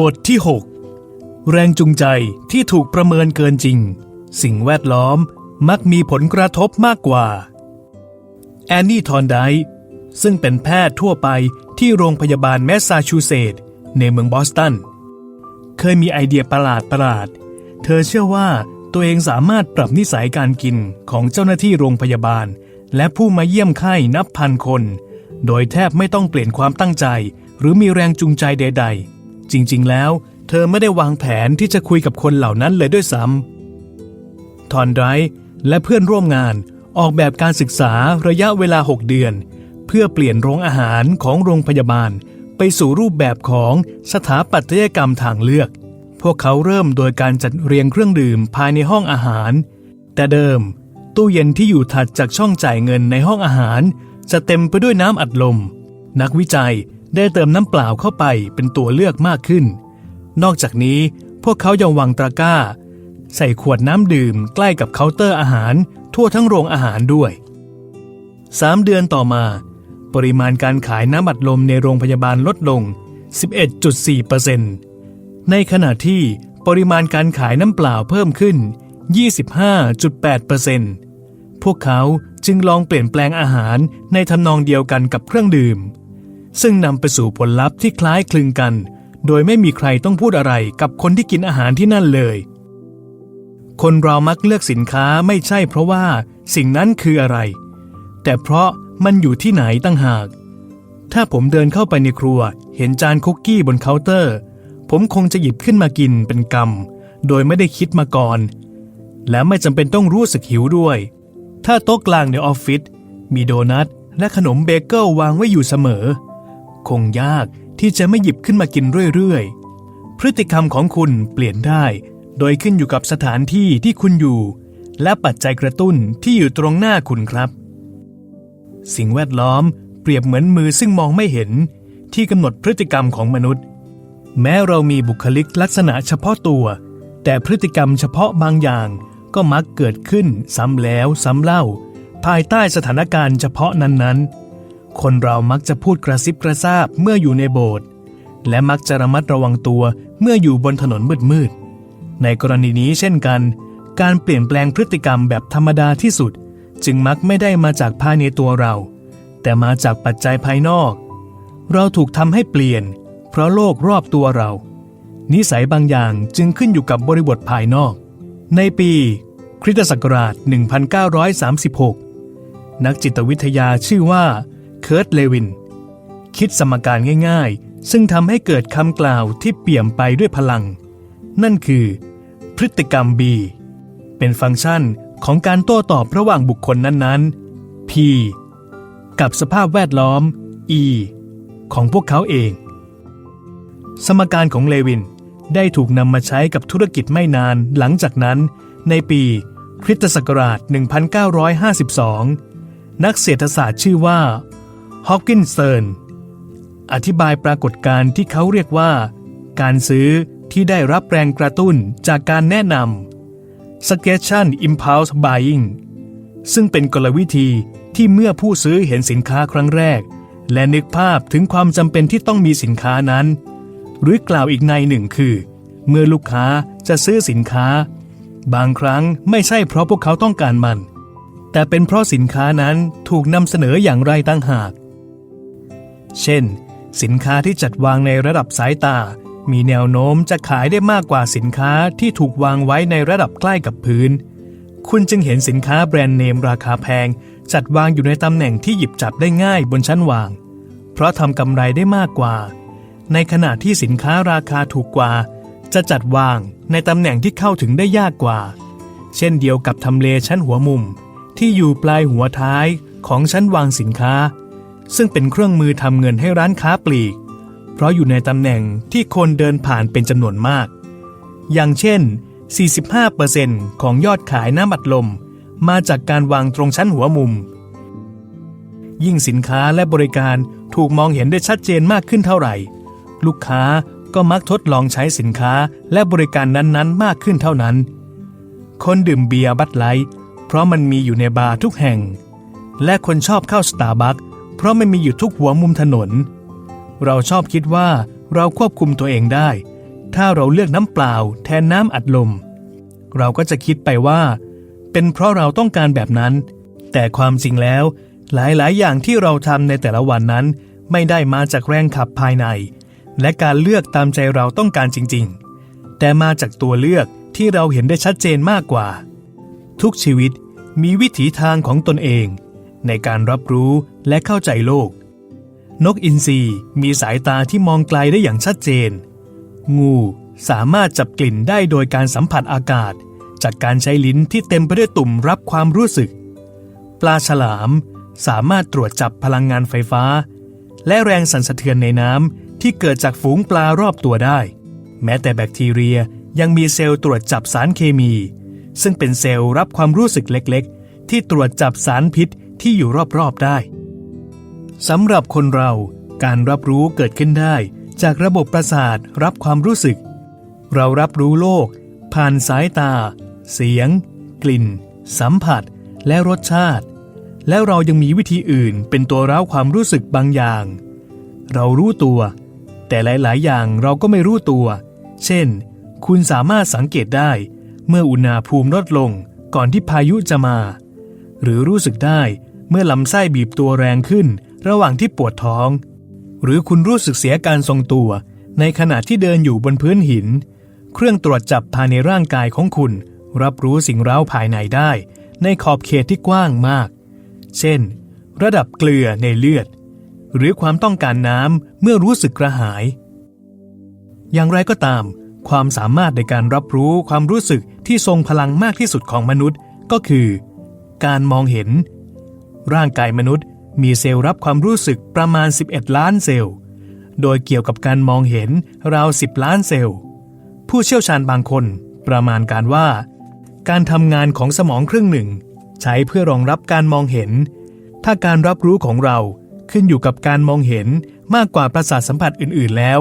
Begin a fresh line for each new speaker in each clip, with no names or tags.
บทที่ 6 แรงจูงใจที่ถูกประเมินเกินจริง สิ่งแวดล้อมมักมีผลกระทบมากกว่า แอนนี่ทอนไดซึ่งเป็นแพทย์ทั่วไปที่โรงพยาบาลแมสซาชูเซตส์ในเมืองบอสตัน เคยมีไอเดียประหลาดประหลาด เธอเชื่อว่าตัวเองสามารถปรับนิสัยการกินของเจ้าหน้าที่โรงพยาบาล และผู้มาเยี่ยมไข้นับพันคน โดยแทบไม่ต้องเปลี่ยนความตั้งใจ หรือมีแรงจูงใจใด ๆ จริงๆ แล้ว เธอไม่ได้วางแผนที่จะคุยกับคนเหล่านั้นเลยด้วยซ้ำทอนไดร์และเพื่อนร่วมงานออกแบบการศึกษาระยะเวลา 6 เดือน เพื่อเปลี่ยนโรงอาหารของโรงพยาบาล ไปสู่รูปแบบของสถาปัตยกรรมทางเลือก พวกเขาเริ่มโดยการจัดเรียงเครื่องดื่มภายในห้องอาหาร แต่เดิม ตู้เย็นที่อยู่ถัดจากช่องจ่ายเงินในห้องอาหาร จะเต็มไปด้วยน้ำอัดลม นักวิจัย ได้เติมน้ำเปล่าเข้าไปเป็นตัวเลือกมากขึ้น นอกจากนี้พวกเขายังวางตะกร้า ใส่ขวดน้ำดื่มใกล้กับเคาน์เตอร์อาหารทั่วทั้งโรงอาหารด้วย 3 เดือนต่อมา ปริมาณการขายน้ำอัดลมในโรงพยาบาลลดลง 11.4%ในขณะที่ปริมาณการขายน้ำเปล่าเพิ่มขึ้น 25.8%พวกเขาจึงลองเปลี่ยนแปลงอาหารในทำนองเดียวกันกับเครื่องดื่ม ซึ่งนำไปสู่ผลลัพธ์ที่คล้ายคลึงกัน โดยไม่มีใครต้องพูดอะไรกับคนที่กินอาหารที่นั่นเลย คนเรามักเลือกสินค้าไม่ใช่เพราะว่าสิ่งนั้นคืออะไร แต่เพราะมันอยู่ที่ไหนตั้งหาก ถ้าผมเดินเข้าไปในครัว เห็นจานคุกกี้บนเคาน์เตอร์ ผมคงจะหยิบขึ้นมากินเป็นกำโดยไม่ได้คิดมาก่อน และไม่จำเป็นต้องรู้สึกหิวด้วย ถ้าโต๊ะกลางในออฟฟิศมีโดนัทและขนมเบเกิลวางไว้อยู่เสมอ คงยากที่จะไม่หยิบขึ้นมากินเรื่อยๆ พฤติกรรมของคุณเปลี่ยนได้ โดยขึ้นอยู่กับสถานที่ที่คุณอยู่ และปัจจัยกระตุ้นที่อยู่ตรงหน้าคุณครับ สิ่งแวดล้อมเปรียบเหมือนมือซึ่งมองไม่เห็น ที่กำหนดพฤติกรรมของมนุษย์ แม้เรามีบุคลิกลักษณะเฉพาะตัว แต่พฤติกรรมเฉพาะบางอย่างก็มักเกิดขึ้นซ้ำแล้วซ้ำเล่า ภายใต้สถานการณ์เฉพาะนั้นๆ คนเรามักจะพูดกระซิบกระซาบเมื่ออยู่ในโบสถ์และมักจะระมัดระวังตัวเมื่ออยู่บนถนนมืดๆ ในกรณีนี้เช่นกัน การเปลี่ยนแปลงพฤติกรรมแบบธรรมดาที่สุด จึงมักไม่ได้มาจากภายในตัวเรา แต่มาจากปัจจัยภายนอก เราถูกทำให้เปลี่ยน เพราะโลกรอบตัวเรา นิสัยบางอย่างจึงขึ้นอยู่กับบริบทภายนอก ในปีคริสตศักราช 1936 นักจิตวิทยาชื่อว่า เคิร์ตเลวิน คิดสมการง่ายๆ ซึ่งทำให้เกิดคำกล่าวที่เปี่ยมไปด้วยพลัง นั่นคือ พฤติกรรม B เป็นฟังก์ชันของการโต้ตอบระหว่างบุคคลนั้นๆ P กับสภาพแวดล้อม E ของพวกเขาเอง สมการของเลวินได้ถูกนำมาใช้กับธุรกิจไม่นานหลังจากนั้น ในปีคริสตศักราช 1952 นักเศรษฐศาสตร์ชื่อว่า ฮอ k กินเซิร์นอธิบายปรากฏการณ์ที่เขาเรียกว่า การซื้อที่ได้รับแรงกระตุ้นจากการแนะนำ suggestion impulse buying ซึ่งเป็นกลวิธีที่เมื่อผู้ซื้อเห็นสินค้าครั้งแรก และนึกภาพถึงความจำเป็นที่ต้องมีสินค้านั้น หรือกล่าวอีกในหนึ่งคือ เมื่อลูกค้าจะซื้อสินค้า บางครั้งไม่ใช่เพราะพวกเขาต้องการมัน แต่เป็นเพราะสินค้านั้นถูกนำเสนออย่างไรตั้งหาก เช่น สินค้าที่จัดวางในระดับสายตา มีแนวโน้มจะขายได้มากกว่าสินค้าที่ถูกวางไว้ในระดับใกล้กับพื้น คุณจึงเห็นสินค้าแบรนด์เนมราคาแพง จัดวางอยู่ในตำแหน่งที่หยิบจับได้ง่ายบนชั้นวาง เพราะทำกำไรได้มากกว่า ในขณะที่สินค้าราคาถูกกว่า จะจัดวางในตำแหน่งที่เข้าถึงได้ยากกว่า เช่นเดียวกับทำเลชั้นหัวมุม ที่อยู่ปลายหัวท้ายของชั้นวางสินค้า ซึ่งเป็นเครื่องมือทำเงินให้ร้านค้าปลีก เพราะอยู่ในตำแหน่งที่คนเดินผ่านเป็นจำนวนมาก อย่างเช่น 45%ของยอดขายน้ำอัดลม มาจากการวางตรงชั้นหัวมุม ยิ่งสินค้าและบริการถูกมองเห็นได้ชัดเจนมากขึ้นเท่าไหร่ ลูกค้าก็มักทดลองใช้สินค้าและบริการนั้นๆ มากขึ้นเท่านั้น คนดื่มเบียร์บัตไลท์เพราะมันมีอยู่ในบาร์ทุกแห่ง และคนชอบเข้าสตาร์บัค เพราะมันมีอยู่ทุกหัวมุมถนน เราชอบคิดว่าเราควบคุมตัวเองได้ ถ้าเราเลือกน้ำเปล่า แทนน้ำอัดลม เราก็จะคิดไปว่า เป็นเพราะเราต้องการแบบนั้น แต่ความจริงแล้ว หลายๆ อย่างที่เราทำในแต่ละวันนั้น ไม่ได้มาจากแรงขับภายใน และการเลือกตามใจเราต้องการจริง ๆ แต่มาจากตัวเลือกที่เราเห็นได้ชัดเจนมากกว่า ทุกชีวิตมีวิถีทางของตนเอง ในการรับรู้และเข้าใจโลก นกอินทรีมีสายตาที่มองไกลได้อย่างชัดเจน งูสามารถจับกลิ่นได้โดยการสัมผัสอากาศ จากการใช้ลิ้นที่เต็มไปด้วยตุ่มรับความรู้สึก ปลาฉลาม สามารถตรวจจับพลังงานไฟฟ้า และแรงสั่นสะเทือนในน้ำที่เกิดจากฝูงปลารอบตัวได้ แม้แต่แบคทีเรียยังมีเซลล์ตรวจจับสารเคมี ซึ่งเป็นเซลล์รับความรู้สึกเล็กๆ ที่ตรวจจับสารพิษ ที่อยู่รอบๆได้สำหรับคนเราการรับรู้เกิดขึ้นได้ จากระบบประสาทรับความรู้สึก เรารับรู้โลก ผ่านสายตา เสียง กลิ่น สัมผัส และรสชาติ แล้วเรายังมีวิธีอื่นเป็นตัวร้าวความรู้สึกบางอย่าง เรารู้ตัว แต่หลายๆ อย่างเราก็ไม่รู้ตัว เช่น คุณสามารถสังเกตได้ เมื่ออุณหภูมิลดลงก่อนที่พายุจะมา หรือรู้สึกได้ เมื่อลำไส้บีบตัวแรงขึ้น ระหว่างที่ปวดท้อง หรือคุณรู้สึกเสียการทรงตัว ในขณะที่เดินอยู่บนพื้นหิน เครื่องตรวจจับภายในร่างกายของคุณ รับรู้สิ่งเร้าภายในได้ ในขอบเขตที่กว้างมาก เช่น ระดับเกลือในเลือด หรือความต้องการน้ำเมื่อรู้สึกกระหาย อย่างไรก็ตาม ความสามารถในการรับรู้ความรู้สึกที่ทรงพลังมากที่สุดของมนุษย์ก็คือ การมองเห็น ร่างกายมนุษย์มีเซลล์รับความรู้สึกประมาณ 11 ล้านเซลล์ โดยเกี่ยวกับการมองเห็นราว 10 ล้านเซลล์ ผู้เชี่ยวชาญบางคนประมาณการว่า การทำงานของสมองครึ่งหนึ่ง ใช้เพื่อรองรับการมองเห็น ถ้าการรับรู้ของเราขึ้นอยู่กับการมองเห็นมากกว่าประสาทสัมผัสอื่นๆแล้ว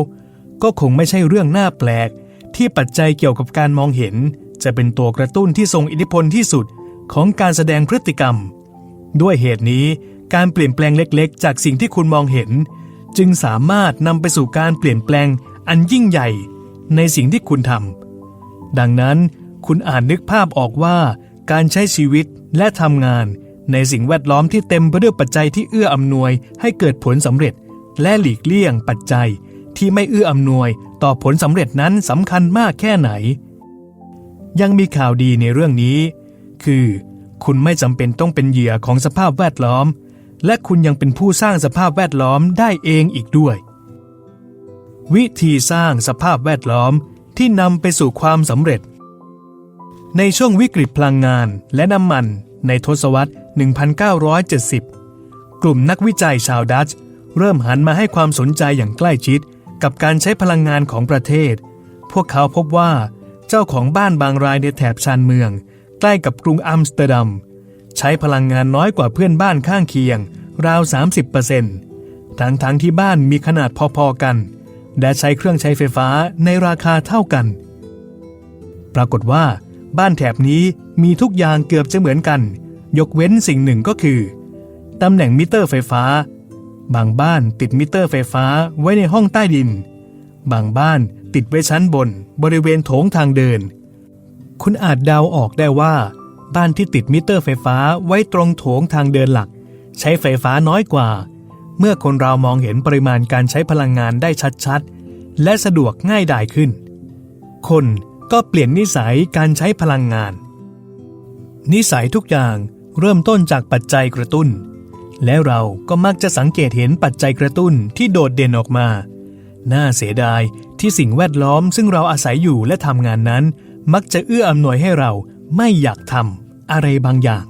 ก็คงไม่ใช่เรื่องน่าแปลก ที่ปัจจัยเกี่ยวกับการมองเห็น จะเป็นตัวกระตุ้นที่ทรงอิทธิพลที่สุดของการแสดงพฤติกรรม ด้วยเหตุนี้การเปลี่ยนแปลงเล็กๆ จากสิ่งที่คุณมองเห็น จึงสามารถนำไปสู่การเปลี่ยนแปลงอันยิ่งใหญ่ในสิ่งที่คุณทำดังนั้นคุณอาจนึกภาพออกว่า การใช้ชีวิตและทำงาน ในสิ่งแวดล้อมที่เต็มไปด้วยปัจจัยที่เอื้ออำนวยให้เกิดผลสำเร็จ และหลีกเลี่ยงปัจจัยที่ไม่เอื้ออำนวยต่อผลสำเร็จนั้นสำคัญมากแค่ไหน ยังมีข่าวดีในเรื่องนี้ คือ คุณไม่จำเป็นต้องเป็นเหยื่อของสภาพแวดล้อม และคุณยังเป็นผู้สร้างสภาพแวดล้อมได้เองอีกด้วย วิธีสร้างสภาพแวดล้อมที่นำไปสู่ความสำเร็จ ในช่วงวิกฤตพลังงานและน้ำมันในทศวรรษ 1970 กลุ่มนักวิจัยชาวดัตช์เริ่มหันมาให้ความสนใจอย่างใกล้ชิดกับการใช้พลังงานของประเทศ พวกเขาพบว่าเจ้าของบ้านบางรายในแถบชานเมือง ใกล้กับกรุงอัมสเตอร์ดัม ใช้พลังงานน้อยกว่าเพื่อนบ้านข้างเคียง ราว 30%ทั้งทั้งที่บ้านมีขนาดพอๆกัน และใช้เครื่องใช้ไฟฟ้าในราคาเท่ากัน ปรากฏว่าบ้านแถบนี้มีทุกอย่างเกือบจะเหมือนกัน ยกเว้นสิ่งหนึ่งก็คือ ตำแหน่งมิเตอร์ไฟฟ้า บางบ้านติดมิเตอร์ไฟฟ้าไว้ในห้องใต้ดิน บางบ้านติดไว้ชั้นบนบริเวณโถงทางเดิน คุณอาจเดาออกได้ว่า บ้านที่ติดมิเตอร์ไฟฟ้าไว้ตรงโถงทางเดินหลัก ใช้ไฟฟ้าน้อยกว่า เมื่อคนเรามองเห็นปริมาณการใช้พลังงานได้ชัดๆ และสะดวกง่ายดายขึ้น คนก็เปลี่ยนนิสัยการใช้พลังงาน นิสัยทุกอย่างเริ่มต้นจากปัจจัยกระตุ้น และเราก็มักจะสังเกตเห็นปัจจัยกระตุ้นที่โดดเด่นออกมา น่าเสียดายที่สิ่งแวดล้อมซึ่งเราอาศัยอยู่และทำงานนั้น มักจะเอื้ออำนวยให้เราไม่อยากทำอะไรบางอย่าง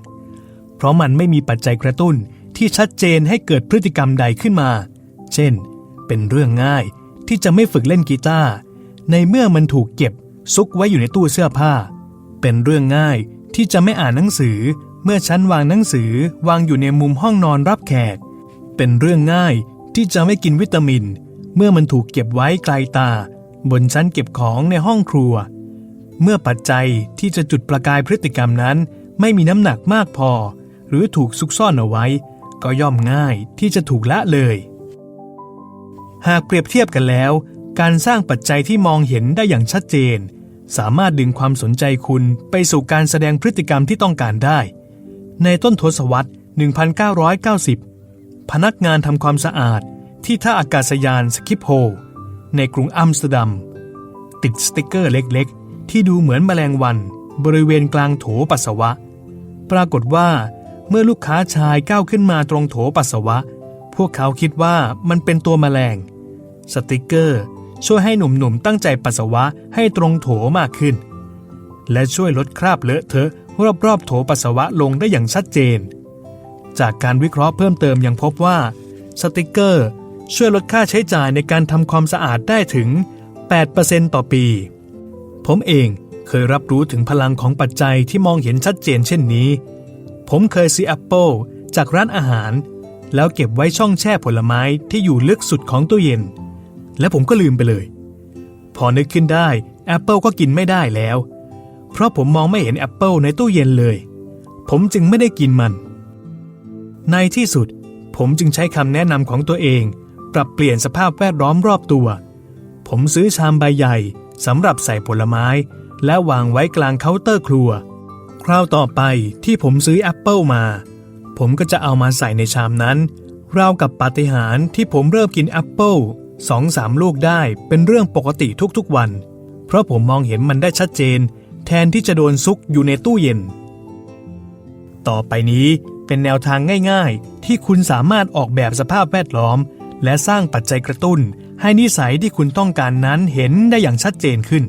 เพราะมันไม่มีปัจจัยกระตุ้นที่ชัดเจนให้เกิดพฤติกรรมใดขึ้นมา เช่น เป็นเรื่องง่ายที่จะไม่ฝึกเล่นกีตาร์ในเมื่อมันถูกเก็บซุกไว้อยู่ในตู้เสื้อผ้า เป็นเรื่องง่ายที่จะไม่อ่านหนังสือ เมื่อชั้นวางหนังสือวางอยู่ในมุมห้องนอนรับแขก เป็นเรื่องง่ายที่จะไม่กินวิตามิน เมื่อมันถูกเก็บไว้ไกลตา บนชั้นเก็บของในห้องครัว เมื่อปัจจัยที่จะจุดประกายพฤติกรรมนั้น ไม่มีน้ำหนักมากพอ หรือถูกซุกซ่อนเอาไว้ ก็ย่อมง่ายที่จะถูกละเลย หากเปรียบเทียบกันแล้ว การสร้างปัจจัยที่มองเห็นได้อย่างชัดเจน สามารถดึงความสนใจคุณไปสู่การแสดงพฤติกรรมที่ต้องการได้ ในต้นทศวรรษ 1990 พนักงานทำความสะอาดที่ท่าอากาศยานสคิปโฮ ในกรุงอัมสเตอร์ดัม ติดสติกเกอร์เล็กๆ ที่ดูเหมือนแมลงวันบริเวณกลางโถปัสสาวะ ปรากฏว่า เมื่อลูกค้าชายก้าวขึ้นมาตรงโถปัสสาวะ พวกเขาคิดว่ามันเป็นตัวแมลง สติกเกอร์ ช่วยให้หนุ่มๆตั้งใจปัสสาวะให้ตรงโถมากขึ้น และช่วยลดคราบเลอะเทอะรอบๆโถปัสสาวะลงได้อย่างชัดเจน จากการวิเคราะห์เพิ่มเติมยังพบว่า สติกเกอร์ ช่วยลดค่าใช้จ่ายในการทำความสะอาดได้ถึง 8%ต่อปี ผมเองเคยรับรู้ถึงพลังของปัจจัยที่มองเห็นชัดเจนเช่นนี้ ผมเคยซื้อแอปเปิลจากร้านอาหาร แล้วเก็บไว้ช่องแช่ผลไม้ที่อยู่ลึกสุดของตู้เย็น และผมก็ลืมไปเลย พอนึกขึ้นได้แอปเปิลก็กินไม่ได้แล้ว เพราะผมมองไม่เห็นแอปเปิลในตู้เย็นเลย ผมจึงไม่ได้กินมัน ในที่สุด ผมจึงใช้คำแนะนำของตัวเอง ปรับเปลี่ยนสภาพแวดล้อมรอบตัว ผมซื้อชามใบใหญ่ สำหรับใส่ผลไม้ และวางไว้กลางเคาน์เตอร์ครัว คราวต่อไปที่ผมซื้อแอปเปิลมา ผมก็จะเอามาใส่ในชามนั้น ราวกับปาฏิหาริย์ที่ผมเริ่มกินแอปเปิลสองสามลูกได้เป็นเรื่องปกติทุกๆวัน เพราะผมมองเห็นมันได้ชัดเจน แทนที่จะโดนซุกอยู่ในตู้เย็น ต่อไปนี้เป็นแนวทางง่าย ๆ ที่คุณสามารถออกแบบสภาพแวดล้อม และสร้างปัจจัยกระตุ้น ให้นิสัยที่คุณต้องการนั้นเห็นได้อย่างชัดเจนขึ้น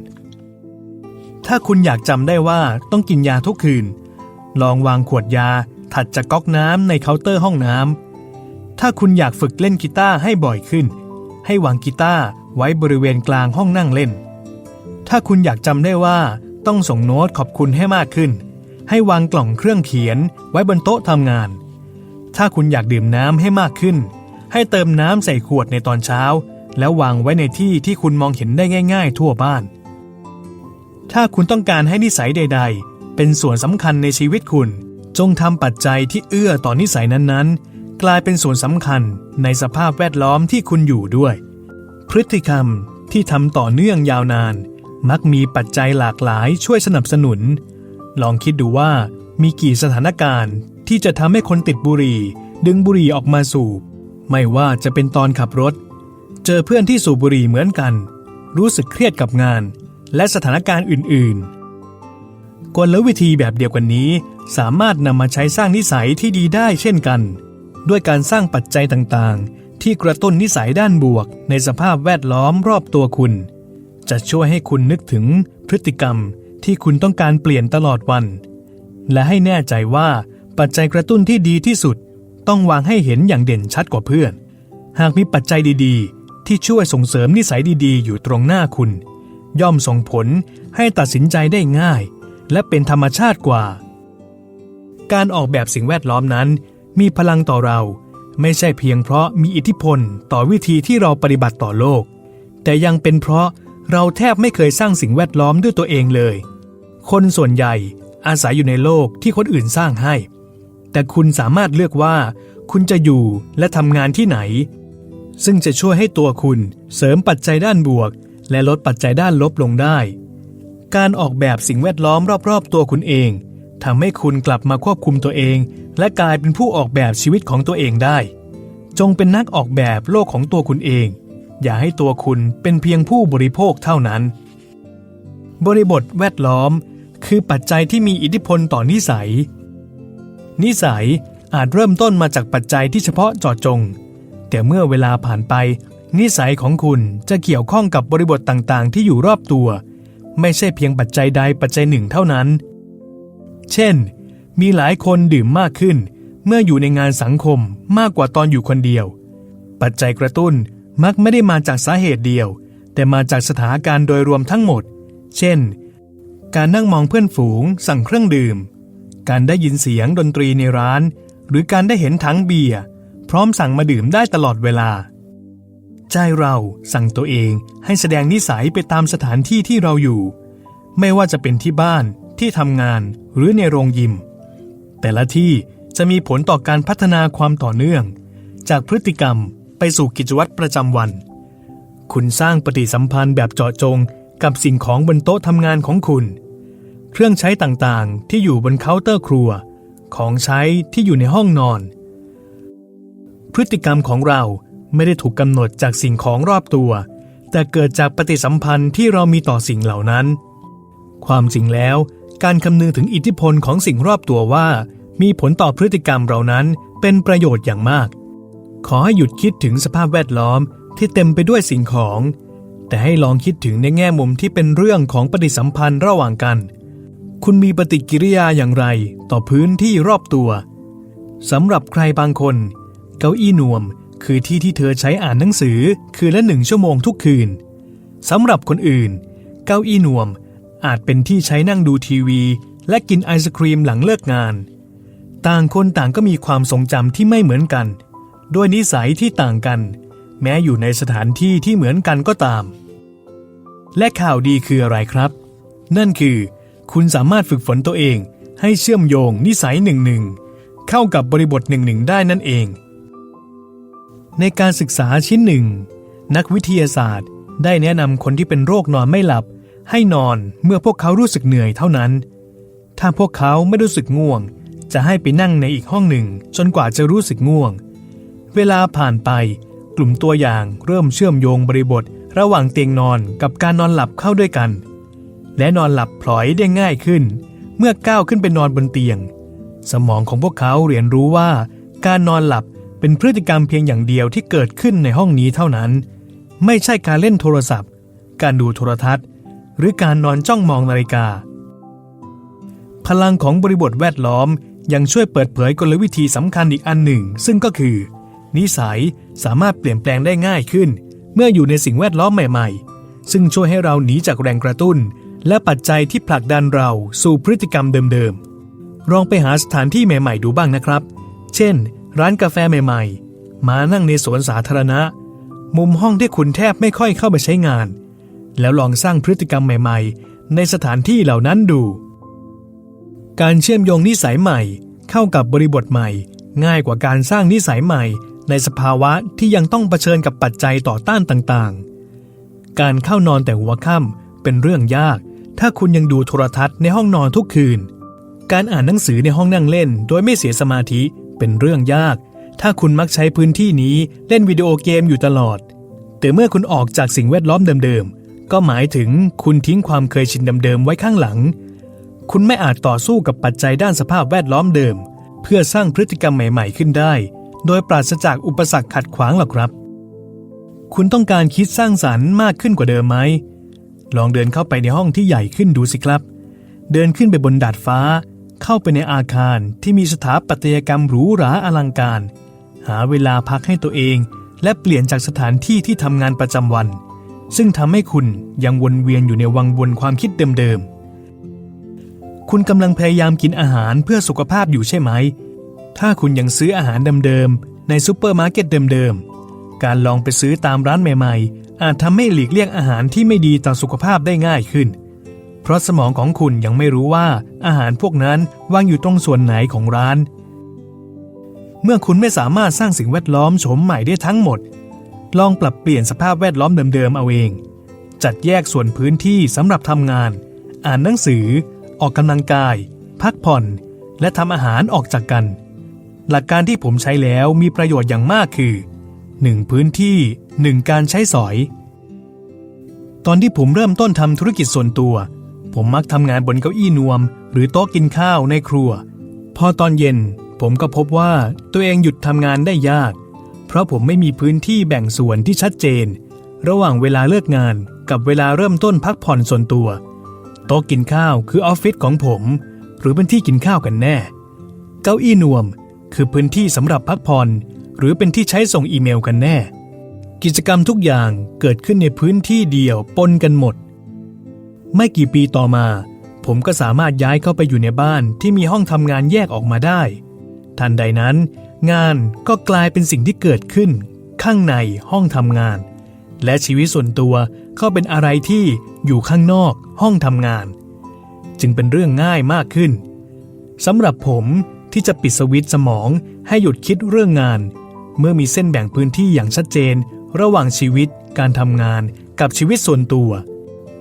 ถ้าคุณอยากจำได้ว่าต้องกินยาทุกคืน ลองวางขวดยาถัดจากก๊อกน้ำในเคาน์เตอร์ห้องน้ำ ถ้าคุณอยากฝึกเล่นกีตาร์ให้บ่อยขึ้น ให้วางกีตาร์ไว้บริเวณกลางห้องนั่งเล่น ถ้าคุณอยากจำได้ว่าต้องส่งโน้ตขอบคุณให้มากขึ้น ให้วางกล่องเครื่องเขียนไว้บนโต๊ะทำงาน ถ้าคุณอยากดื่มน้ำให้มากขึ้น ให้เติมน้ำใส่ขวดในตอนเช้า แล้ววางไว้ในที่ที่คุณมองเห็นได้ง่าย ๆ ทั่วบ้าน ถ้าคุณต้องการให้นิสัยใด ๆ เป็นส่วนสำคัญในชีวิตคุณ จงทำปัจจัยที่เอื้อต่อนนิสัยนั้นๆ กลายเป็นส่วนสำคัญในสภาพแวดล้อมที่คุณอยู่ด้วย พฤติกรรมที่ทำต่อเนื่องยาวนาน มักมีปัจจัยหลากหลายช่วยสนับสนุน ลองคิดดูว่ามีกี่สถานการณ์ที่จะทำให้คนติดบุหรี่ ดึงบุหรี่ออกมาสูบ ไม่ว่าจะเป็นตอนขับรถ เจอเพื่อนที่สูบบุหรี่เหมือนกัน รู้สึกเครียดกับงาน และสถานการณ์อื่น ๆ กลวิธีแบบเดียวกันนี้ สามารถนำมาใช้สร้างนิสัยที่ดีได้เช่นกัน ด้วยการสร้างปัจจัยต่างๆ ที่กระตุ้นนิสัยด้านบวก ในสภาพแวดล้อมรอบตัวคุณ จะช่วยให้คุณนึกถึงพฤติกรรมที่คุณต้องการเปลี่ยนตลอดวัน และให้แน่ใจว่าปัจจัยกระตุ้นที่ดีที่สุด ต้องวางให้เห็นอย่างเด่นชัดกว่าเพื่อน หากมีปัจจัยดีๆ ที่ช่วยส่งเสริมนิสัยดีๆ อยู่ตรงหน้าคุณ ย่อมส่งผลให้ตัดสินใจได้ง่าย และเป็นธรรมชาติกว่า การออกแบบสิ่งแวดล้อมนั้น มีพลังต่อเรา ไม่ใช่เพียงเพราะมีอิทธิพลต่อวิธีที่เราปฏิบัติต่อโลก แต่ยังเป็นเพราะเราแทบไม่เคยสร้างสิ่งแวดล้อมด้วยตัวเองเลย คนส่วนใหญ่อาศัยอยู่ในโลกที่คนอื่นสร้างให้ แต่คุณสามารถเลือกว่า คุณจะอยู่และทำงานที่ไหน ซึ่งจะช่วยให้ตัวคุณเสริมปัจจัยด้านบวก และลดปัจจัยด้านลบลงได้ การออกแบบสิ่งแวดล้อมรอบๆ ตัวคุณเองทำให้คุณกลับมาควบคุมตัวเอง และกลายเป็นผู้ออกแบบชีวิตของตัวเองได้ จงเป็นนักออกแบบโลกของตัวคุณเอง อย่าให้ตัวคุณเป็นเพียงผู้บริโภคเท่านั้น บริบทแวดล้อม คือปัจจัยที่มีอิทธิพลต่อนิสัย นิสัยอาจเริ่มต้นมาจากปัจจัยที่เฉพาะเจาะจง แต่เมื่อเวลาผ่านไป นิสัยของคุณจะเกี่ยวข้องกับบริบทต่างๆ ที่อยู่รอบตัว ไม่ใช่เพียงปัจจัยใดปัจจัยหนึ่งเท่านั้น เช่น มีหลายคนดื่มมากขึ้น เมื่ออยู่ในงานสังคมมากกว่าตอนอยู่คนเดียว ปัจจัยกระตุ้นมักไม่ได้มาจากสาเหตุเดียว แต่มาจากสถานการณ์โดยรวมทั้งหมด เช่น การนั่งมองเพื่อนฝูง สั่งเครื่องดื่ม การได้ยินเสียงดนตรีในร้าน หรือการได้เห็นถังเบียร์พร้อมสั่งมาดื่มได้ตลอดเวลา ใจเราสั่งตัวเองให้แสดงนิสัยไปตามสถานที่ที่เราอยู่ ไม่ว่าจะเป็นที่บ้านที่ทำงานหรือในโรงยิม แต่ละที่จะมีผลต่อการพัฒนาความต่อเนื่อง จากพฤติกรรมไปสู่กิจวัตรประจำวัน คุณสร้างปฏิสัมพันธ์แบบเจาะจงกับสิ่งของบนโต๊ะทำงานของคุณ เครื่องใช้ต่างๆ ที่อยู่บนเคาน์เตอร์ครัว ของใช้ที่อยู่ในห้องนอน พฤติกรรมของเราไม่ได้ถูกกำหนดจากสิ่งของรอบตัว แต่เกิดจากปฏิสัมพันธ์ที่เรามีต่อสิ่งเหล่านั้น ความจริงแล้ว การคำนึงถึงอิทธิพลของสิ่งรอบตัวว่า มีผลต่อพฤติกรรมเรานั้นเป็นประโยชน์อย่างมาก ขอให้หยุดคิดถึงสภาพแวดล้อมที่เต็มไปด้วยสิ่งของ แต่ให้ลองคิดถึงในแง่มุมที่เป็นเรื่องของปฏิสัมพันธ์ระหว่างกัน คุณมีปฏิกิริยาอย่างไรต่อพื้นที่รอบตัวสำหรับใครบางคน เก้าอี้นวมคือที่ที่เธอใช้อ่านหนังสือคืนละหนึ่งชั่วโมงทุกคืนสำหรับคนอื่น เก้าอี้นวมอาจเป็นที่ใช้นั่งดูทีวี และกินไอศครีมหลังเลิกงาน ต่างคนต่างก็มีความทรงจำที่ไม่เหมือนกัน ด้วยนิสัยที่ต่างกัน แม้อยู่ในสถานที่ที่เหมือนกันก็ตาม และข่าวดีคืออะไรครับ นั่นคือ คุณสามารถฝึกฝนตัวเองให้เชื่อมโยงนิสัยหนึ่งหนึ่งเข้ากับบริบทหนึ่งหนึ่งได้นั่นเอง ในการศึกษาชิ้นหนึ่ง นักวิทยาศาสตร์ได้แนะนำคนที่เป็นโรคนอนไม่หลับ ให้นอนเมื่อพวกเขารู้สึกเหนื่อยเท่านั้น ถ้าพวกเขาไม่รู้สึกง่วง จะให้ไปนั่งในอีกห้องหนึ่ง จนกว่าจะรู้สึกง่วง เวลาผ่านไป กลุ่มตัวอย่างเริ่มเชื่อมโยงบริบท ระหว่างเตียงนอนกับการนอนหลับเข้าด้วยกัน และนอนหลับพลอยได้ง่ายขึ้น เมื่อก้าวขึ้นไปนอนบนเตียง สมองของพวกเขาเรียนรู้ว่า การนอนหลับเป็นพฤติกรรมเพียงอย่างเดียวที่เกิดขึ้นในห้องนี้เท่านั้น ไม่ใช่การเล่นโทรศัพท์ การดูโทรทัศน์ หรือการนอนจ้องมองนาฬิกา พลังของบริบทแวดล้อมยังช่วยเปิดเผยกลวิธีสำคัญอีกอันหนึ่ง ซึ่งก็คือ นิสัยสามารถเปลี่ยนแปลงได้ง่ายขึ้น เมื่ออยู่ในสิ่งแวดล้อมใหม่ ๆ ซึ่งช่วยให้เราหนีจากแรงกระตุ้น และปัจจัยที่ผลักดันเราสู่พฤติกรรมเดิมๆลองไปหาสถานที่ใหม่ๆดูบ้างนะครับ เช่น ร้านกาแฟใหม่ๆ มานั่งในสวนสาธารณะ มุมห้องที่คุณแทบไม่ค่อยเข้าไปใช้งาน แล้วลองสร้างพฤติกรรมใหม่ๆ ในสถานที่เหล่านั้นดู การเชื่อมโยงนิสัยใหม่ เข้ากับบริบทใหม่ ง่ายกว่าการสร้างนิสัยใหม่ ในสภาวะที่ยังต้องเผชิญกับปัจจัยต่อต้านต่างๆ การเข้านอนแต่หัวค่ำเป็นเรื่องยาก ถ้าคุณยังดูโทรทัศน์ในห้องนอนทุกคืน การอ่านหนังสือในห้องนั่งเล่น โดยไม่เสียสมาธิเป็นเรื่องยาก ถ้าคุณมักใช้พื้นที่นี้เล่นวิดีโอเกมอยู่ตลอด แต่เมื่อคุณออกจากสิ่งแวดล้อมเดิมๆ ก็หมายถึงคุณทิ้งความเคยชินเดิมๆไว้ข้างหลัง คุณไม่อาจต่อสู้กับปัจจัยด้านสภาพแวดล้อมเดิม เพื่อสร้างพฤติกรรมใหม่ ๆ ขึ้นได้ โดยปราศจากอุปสรรคขัดขวางหรอกครับ คุณต้องการคิดสร้างสรรค์มากขึ้นกว่าเดิมไหม ลองเดินเข้าไปในห้องที่ใหญ่ขึ้นดูสิครับ เดินขึ้นไปบนดาดฟ้า เข้าไปในอาคารที่มีสถาปัตยกรรมหรูหราอลังการ หาเวลาพักให้ตัวเอง และเปลี่ยนจากสถานที่ที่ทำงานประจำวัน ซึ่งทำให้คุณยังวนเวียนอยู่ในวังวนความคิดเดิมๆ คุณกำลังพยายามกินอาหารเพื่อสุขภาพอยู่ใช่ไหม ถ้าคุณยังซื้ออาหารเดิมๆในซูเปอร์มาร์เก็ตเดิมๆ การลองไปซื้อตามร้านใหม่ๆ อาจทำให้หลีกเลี่ยงอาหารที่ไม่ดีต่อสุขภาพได้ง่ายขึ้น เพราะสมองของคุณยังไม่รู้ว่าอาหารพวกนั้นวางอยู่ตรงส่วนไหนของร้าน เมื่อคุณไม่สามารถสร้างสิ่งแวดล้อมโฉมใหม่ได้ทั้งหมด ลองปรับเปลี่ยนสภาพแวดล้อมเดิมๆเอาเอง จัดแยกส่วนพื้นที่สำหรับทำงาน อ่านหนังสือ ออกกำลังกาย พักผ่อน และทำอาหารออกจากกัน หลักการที่ผมใช้แล้วมีประโยชน์อย่างมากคือ 1. พื้นที่ 1. การใช้สอย ตอนที่ผมเริ่มต้นทำธุรกิจส่วนตัว ผมมักทำงานบนเก้าอี้นวม หรือโต๊ะกินข้าวในครัว พอตอนเย็น ผมก็พบว่าตัวเองหยุดทำงานได้ยาก เพราะผมไม่มีพื้นที่แบ่งส่วนที่ชัดเจน ระหว่างเวลาเลิกงานกับเวลาเริ่มต้นพักผ่อนส่วนตัว โต๊ะกินข้าวคือออฟฟิศของผม หรือเป็นที่กินข้าวกันแน่ เก้าอี้นวม คือพื้นที่สำหรับพักผ่อน หรือเป็นที่ใช้ส่งอีเมลกันแน่ กิจกรรมทุกอย่างเกิดขึ้นในพื้นที่เดียวปนกันหมด ไม่กี่ปีต่อมา ผมก็สามารถย้ายเข้าไปอยู่ในบ้านที่มีห้องทำงานแยกออกมาได้ ทันใดนั้น งานก็กลายเป็นสิ่งที่เกิดขึ้น ข้างในห้องทำงาน และชีวิตส่วนตัวก็เป็นอะไรที่อยู่ข้างนอกห้องทำงาน จึงเป็นเรื่องง่ายมากขึ้นสำหรับผมที่จะปิดสวิตช์สมองให้หยุดคิดเรื่องงาน เมื่อมีเส้นแบ่งพื้นที่อย่างชัดเจน ระหว่างชีวิต การทำงาน กับชีวิตส่วนตัว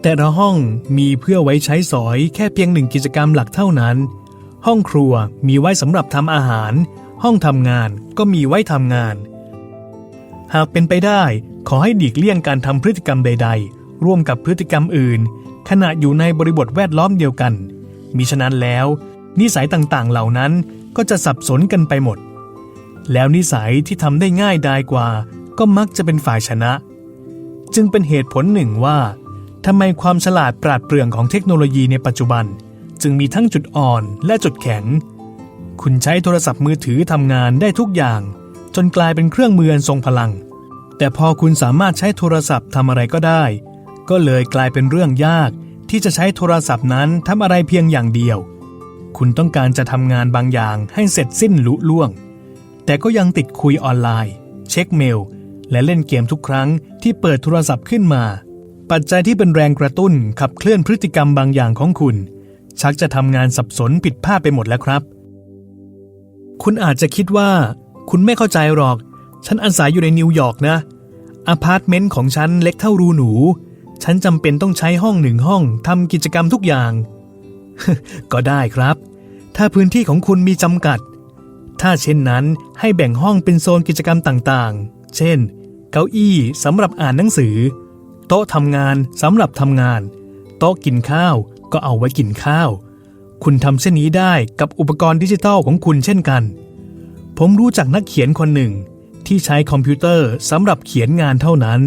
แต่ละห้องมีเพื่อไว้ใช้สอยแค่เพียงหนึ่งกิจกรรมหลักเท่านั้น ห้องครัวมีไว้สำหรับทำอาหาร ห้องทำงานก็มีไว้ทำงาน หากเป็นไปได้ ขอให้หลีกเลี่ยงการทำพฤติกรรมใด ๆ ร่วมกับพฤติกรรมอื่น ขณะอยู่ในบริบทแวดล้อมเดียวกัน มิฉะนั้นแล้ว นิสัยต่างๆเหล่านั้นก็จะสับสนกันไปหมด แล้วนิสัยที่ทำได้ง่ายดายกว่า ก็มักจะเป็นฝ่ายชนะ จึงเป็นเหตุผลหนึ่งว่าทำไมความฉลาดปราดเปรื่องของเทคโนโลยีในปัจจุบัน จึงมีทั้งจุดอ่อนและจุดแข็ง คุณใช้โทรศัพท์มือถือทำงานได้ทุกอย่าง จนกลายเป็นเครื่องมืออันทรงพลัง แต่พอคุณสามารถใช้โทรศัพท์ทำอะไรก็ได้ ก็เลยกลายเป็นเรื่องยากที่จะใช้โทรศัพท์นั้นทำอะไรเพียงอย่างเดียว คุณต้องการจะทำงานบางอย่างให้เสร็จสิ้นลุล่วง แต่ก็ยังติดคุยออนไลน์ เช็คเมล และเล่นเกมทุกครั้งที่เปิดโทรศัพท์ขึ้นมา ปัจจัยที่เป็นแรงกระตุ้นขับเคลื่อนพฤติกรรมบางอย่างของคุณ ชักจะทำงานสับสนผิดพลาดไปหมดแล้วครับ คุณอาจจะคิดว่า คุณไม่เข้าใจหรอก ฉันอาศัยอยู่ในนิวยอร์กนะอพาร์ตเมนต์ของฉันเล็กเท่ารูหนู ฉันจำเป็นต้องใช้ห้องหนึ่งห้องทำกิจกรรมทุกอย่าง ก็ได้ครับ ถ้าพื้นที่ของคุณมีจำกัด ถ้าเช่นนั้นให้แบ่งห้องเป็นโซนกิจกรรมต่างๆ เช่น เก้าอี้สำหรับอ่านหนังสือ โต๊ะทำงานสำหรับทำงาน โต๊ะกินข้าวก็เอาไว้กินข้าว คุณทำเช่นนี้ได้กับอุปกรณ์ดิจิทัลของคุณเช่นกัน ผมรู้จักนักเขียนคนหนึ่ง ที่ใช้คอมพิวเตอร์สำหรับเขียนงานเท่านั้น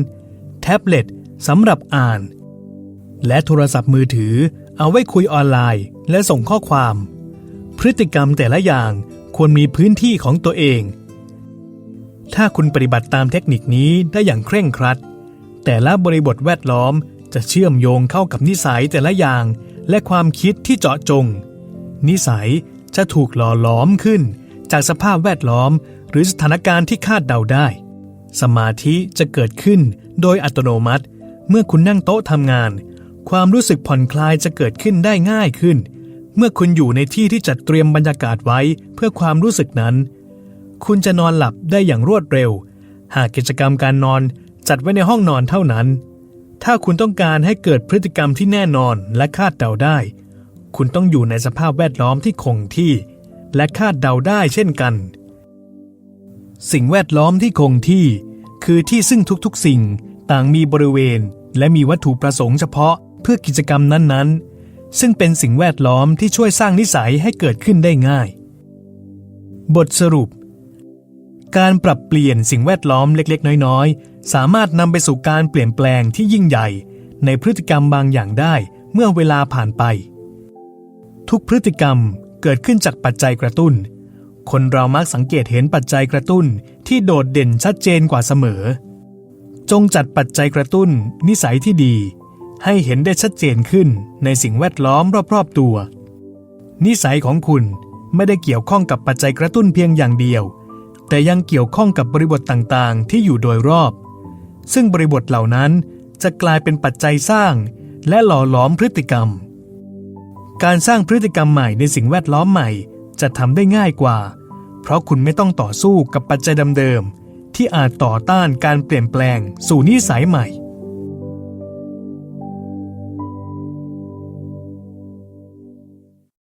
แท็บเล็ตสำหรับอ่าน และโทรศัพท์มือถือเอาไว้คุยออนไลน์ และส่งข้อความ พฤติกรรมแต่ละอย่าง ควรมีพื้นที่ของตัวเอง ถ้าคุณปฏิบัติตามเทคนิคนี้ได้อย่างเคร่งครัด แต่ละบริบทแวดล้อมจะเชื่อมโยงเข้ากับนิสัยแต่ละอย่าง และความคิดที่เจาะจง นิสัยจะถูกหล่อหลอมขึ้น จากสภาพแวดล้อม หรือสถานการณ์ที่คาดเดาได้ สมาธิจะเกิดขึ้นโดยอัตโนมัติ เมื่อคุณนั่งโต๊ะทำงาน ความรู้สึกผ่อนคลายจะเกิดขึ้นได้ง่ายขึ้น เมื่อคุณอยู่ในที่ที่จัดเตรียมบรรยากาศไว้เพื่อความรู้สึกนั้น คุณจะนอนหลับได้อย่างรวดเร็ว หากกิจกรรมการนอนจัดไว้ในห้องนอนเท่านั้น ถ้าคุณต้องการให้เกิดพฤติกรรมที่แน่นอนและคาดเดาได้ คุณต้องอยู่ในสภาพแวดล้อมที่คงที่ และคาดเดาได้เช่นกัน สิ่งแวดล้อมที่คงที่ คือที่ซึ่งทุกๆ สิ่งต่างมีบริเวณ และมีวัตถุประสงค์เฉพาะเพื่อกิจกรรมนั้นๆ ซึ่งเป็นสิ่งแวดล้อมที่ช่วยสร้างนิสัยให้เกิดขึ้นได้ง่าย บทสรุป การปรับเปลี่ยนสิ่งแวดล้อมเล็กๆ น้อยๆ สามารถนำไปสู่การเปลี่ยนแปลงที่ยิ่งใหญ่ ในพฤติกรรมบางอย่างได้เมื่อเวลาผ่านไป ทุกพฤติกรรมเกิดขึ้นจากปัจจัยกระตุ้น คนเรามักสังเกตเห็นปัจจัยกระตุ้นที่โดดเด่นชัดเจนกว่าเสมอ จงจัดปัจจัยกระตุ้น นิสัยที่ดี ให้เห็นได้ชัดเจนขึ้นในสิ่งแวดล้อมรอบๆตัว นิสัยของคุณไม่ได้เกี่ยวข้องกับปัจจัยกระตุ้นเพียงอย่างเดียว แต่ยังเกี่ยวข้องกับบริบทต่างๆ ที่อยู่โดยรอบ ซึ่งบริบทเหล่านั้นจะกลายเป็นปัจจัยสร้าง และหล่อหลอมพฤติกรรม การสร้างพฤติกรรมใหม่ในสิ่งแวดล้อมใหม่จะทำได้ง่ายกว่า เพราะคุณไม่ต้องต่อสู้กับปัจจัยเดิมๆที่อาจต่อต้านการเปลี่ยนแปลงสู่นิสัยใหม่